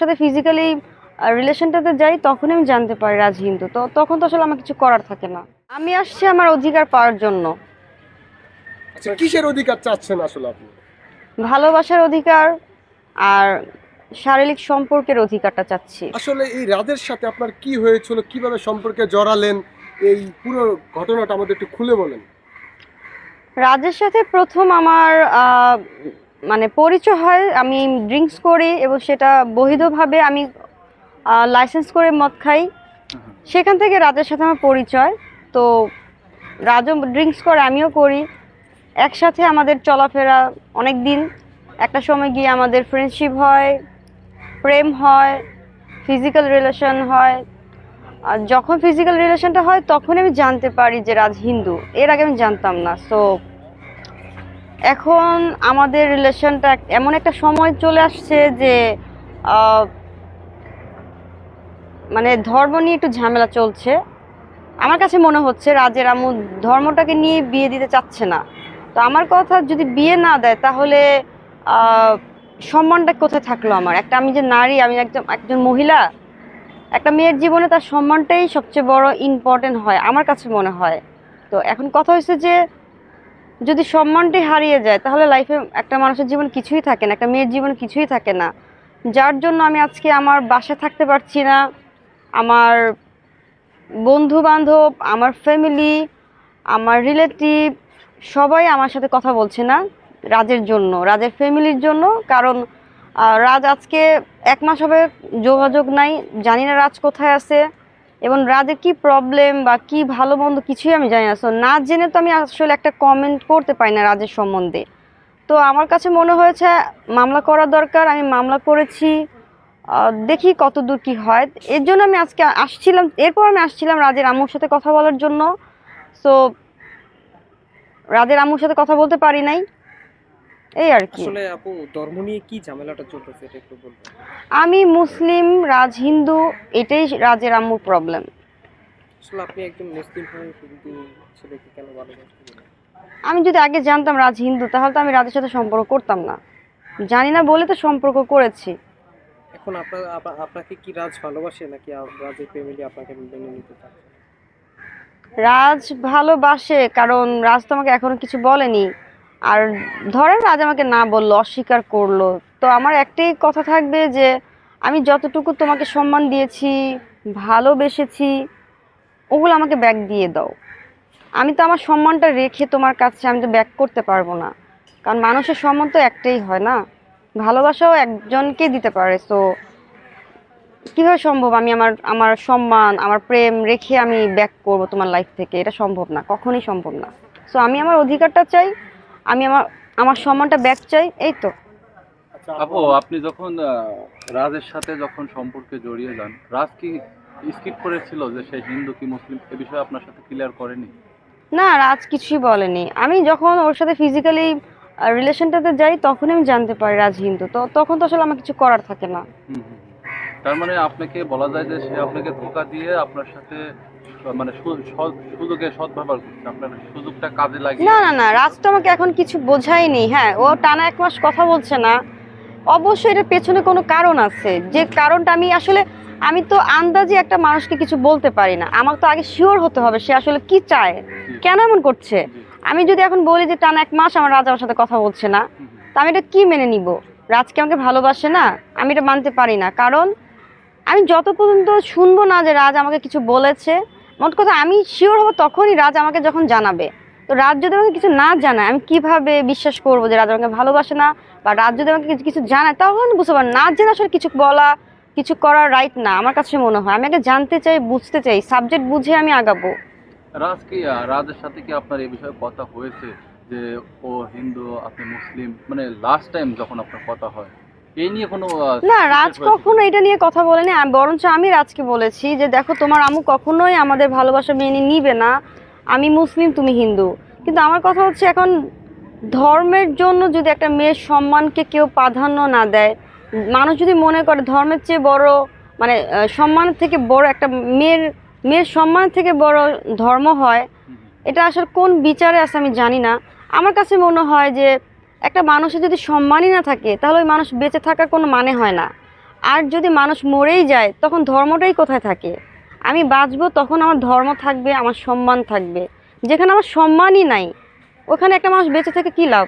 সাথে ফিজিক্যালি রিলেশনটাতে যাই তখন আমি জানতে পারি রাজ হিন্দু। তো তখন তো আসলে আমার কিছু করার থাকে না। আমি আসছি আমার অধিকার পাওয়ার জন্য। আচ্ছা কিসের অধিকার চাচ্ছেন আসলে আপনি? ভালোবাসার অধিকার আর শারীরিক সম্পর্কের অধিকারটা চাচ্ছি। আসলে এই রাজের সাথে আপনার কি হয়েছিল কীভাবে সম্পর্কে জড়ালেন এই পুরো ঘটনাটা আমাদের একটু খুলে বলেন। রাজের সাথে প্রথম আমার মানে পরিচয় হয় আমি ড্রিঙ্কস করি এবং সেটা বৈধভাবে আমি লাইসেন্স করে মদ খাই। সেখান থেকে রাজের সাথে আমার পরিচয়। তো রাজও ড্রিঙ্কস করে আমিও করি। একসাথে আমাদের চলাফেরা অনেক দিন। একটা সময় গিয়ে আমাদের ফ্রেন্ডশিপ হয় প্রেম হয় ফিজিক্যাল রিলেশন হয়। আর যখন ফিজিক্যাল রিলেশনটা হয় তখন আমি জানতে পারি যে রাজ হিন্দু। এর আগে আমি জানতাম না। সো এখন আমাদের রিলেশনটা এমন একটা সময় চলে আসছে যে মানে ধর্ম নিয়ে একটু ঝামেলা চলছে। আমার কাছে মনে হচ্ছে রাজের আমু ধর্মটাকে নিয়ে বিয়ে দিতে চাচ্ছে না। তো আমার কথা যদি বিয়ে না দেয় তাহলে সম্মানটা কোথায় থাকল আমার? একটা আমি যে নারী, আমি একজন একজন মহিলা, একটা মেয়ের জীবনে তার সম্মানটাই সবচেয়ে বড় ইম্পর্টেন্ট হয়, আমার কাছে মনে হয়। তো এখন কথা হয়েছে যে যদি সম্মানটি হারিয়ে যায়, তাহলে লাইফে একটা মানুষের জীবন কিছুই থাকে না, একটা মেয়ের জীবন কিছুই থাকে না। যার জন্য আমি আজকে আমার বাসায় থাকতে পারছি না, আমার বন্ধু বান্ধব আমার ফ্যামিলি আমার রিলেটিভ সবাই আমার সাথে কথা বলছে না রাজের জন্য, রাজের ফ্যামিলির জন্য। কারণ রাজ আজকে এক মাস হবে যোগাযোগ নাই, জানি না রাজ কোথায় আছে। এবং রাজের কি প্রবলেম বা কি ভালো মন্দ কিছুই আমি জানি না। সো না জেনে তো আমি আসলে একটা কমেন্ট করতে পারি না রাজের সম্বন্ধে। তো আমার কাছে মনে হয়েছে মামলা করা দরকার, আমি মামলা করেছি দেখি কত দূর কি হয়। এর জন্য আমি আজকে আসছিলাম, এরপর আমি আসছিলাম রাজের আম্মুর সাথে কথা বলার জন্য। সো রাজের আম্মুর সাথে কথা বলতে পারি নাই। এই আর কি। আসলে আপু ধর্ম নিয়ে কি ঝামেলাটা চলতেছে এটা একটু বলবেন। আমি মুসলিম রাজ হিন্দু এটাই রাজের আম্মুর প্রবলেম আসলে আপনি একজন মুসলিম হয়ে কিন্তু ছেলেকে কেন ভালোবাসতেন আমি যদি আগে জানতাম রাজ হিন্দু তাহলে তো আমি রাজের সাথে সম্পর্ক করতাম না। জানি না বলে তো সম্পর্ক করেছি। এখন আপনার আপনা- আপনাকে কি রাজ ভালোবাসে নাকি আপ- রাজের ফ্যামিলি আপনাকে মেনে নিতে না? রাজ ভালোবাসে কারণ রাজ তো আমাকে এখনও কিছু বলেনি। আর ধরেন আজ আমাকে না বলল, অস্বীকার করল, তো আমার একটাই কথা থাকবে যে আমি যতটুকু তোমাকে সম্মান দিয়েছি, ভালোবেসেছি, ওগুলো আমাকে ব্যাক দিয়ে দাও। আমি তো আমার সম্মানটা রেখে তোমার কাছে আমি তো ব্যাক করতে পারব না। কারণ মানুষের সম্মান তো একটাই হয় না। ভালোবাসাও একজনকে দিতে পারে তো কীভাবে সম্ভব আমি আমার আমার সম্মান, আমার প্রেম রেখে আমি ব্যাক করব তোমার লাইফ থেকে? এটা সম্ভব না, কখনোই সম্ভব না। সো আমি আমার অধিকারটা চাই আমি আমার আমার সম্মানটা ব্যাক চাই এই তো। আচ্ছা আপু আপনি যখন রাজের সাথে যখন সম্পর্কে জড়িয়ে যান রাজ কি স্কিপ করেছিল যে সে হিন্দু কি মুসলিম? এ বিষয়ে আপনার সাথে ক্লিয়ার করেনি? না রাজ কিছুই বলেনি। আমি যখন ওর সাথে ফিজিক্যালি রিলেশনটাতে যাই তখন আমি জানতে পারি রাজ হিন্দু। তো তখন তো আসলে আমার কিছু করার থাকে না। হুম, হুম, হুম। তার মানে আপনাকে বলা যায় যে সে আপনাকে ধোকা দিয়ে আপনার সাথে মানে সুযোগে সৎ ব্যবহার করছে। আপনার সুযোগটা কাজে লাগিয়ে না না না রাজ তো আমাকে এখন কিছু বোঝায়নি। হ্যাঁ ও টানা এক মাস কথা বলছে না। অবশ্যই এটার পেছনে কোনো কারণ আছে। যে কারণটা আমি আসলে আমি তো আন্দাজে একটা মানুষকে কিছু বলতে পারি না। আমার তো আগে শিওর হতে হবে সে আসলে কি চায় কেন এমন করছে। আমি যদি এখন বলি যে টানা এক মাস আমার রাজ আমার সাথে কথা বলছে না। তা আমি এটা কি মেনে নিব? রাজকে আমাকে ভালোবাসে না? আমি এটা মানতে পারি না। কারণ আমি যত পর্যন্ত শুনব না যে রাজ আমাকে কিছু বলেছে, মোট কথা আমি শিওর হব তখনই রাজ আমাকে যখন জানাবে। তো রাজ যদি আমাকে কিছু না জানায়, আমি কীভাবে বিশ্বাস করব যে রাজ আমাকে ভালোবাসে না? বা রাজ যদি আমাকে কিছু- জানায় আমি বুঝতে পারব না। জেনে আসলে কিছু বলা, কিছু করার রাইট না, আমার কাছে মনে হয়। আমি আগে জানতে চাই, বুঝতে চাই সাবজেক্ট বুঝে আমি আগাবো। রাজ কি রাজের সাথে কি আপনার এই বিষয়ে কথা হয়েছে? যে ও হিন্দু, আপনি মুসলিম মানে লাস্ট টাইম যখন আপনার কথা হয়? এই নিয়ে কোনো না রাজ কখনো এটা নিয়ে কথা বলেনি আমি- বরঞ্চ আমি রাজকে বলেছি যে দেখো তোমার আম্মু কখনোই আমাদের ভালোবাসা মেনে নিবে না। আমি মুসলিম তুমি হিন্দু। কিন্তু আমার কথা হচ্ছে এখন ধর্মের জন্য যদি একটা মেয়ের সম্মানকে কেউ প্রাধান্য না দেয় মানুষ যদি মনে করে ধর্মের চেয়ে বড় মানে আহ, সম্মানের থেকে বড় একটা মেয়ের মেয়ের সম্মানের থেকে বড় ধর্ম হয়। এটা আসলে কোন বিচারে আছে আমি জানি না। আমার কাছে মনে হয় যে একটা মানুষের যদি সম্মানই না থাকে, তাহলে ওই মানুষ বেঁচে থাকার কোনো মানে হয় না। আর যদি মানুষ মরেই যায়, তখন ধর্মটাই কোথায় থাকে? আমি বাঁচবো, তখন আমার ধর্ম থাকবে, আমার সম্মান থাকবে। যেখানে আমার সম্মানই নাই, ওখানে একটা মানুষ বেঁচে থাকে কী লাভ?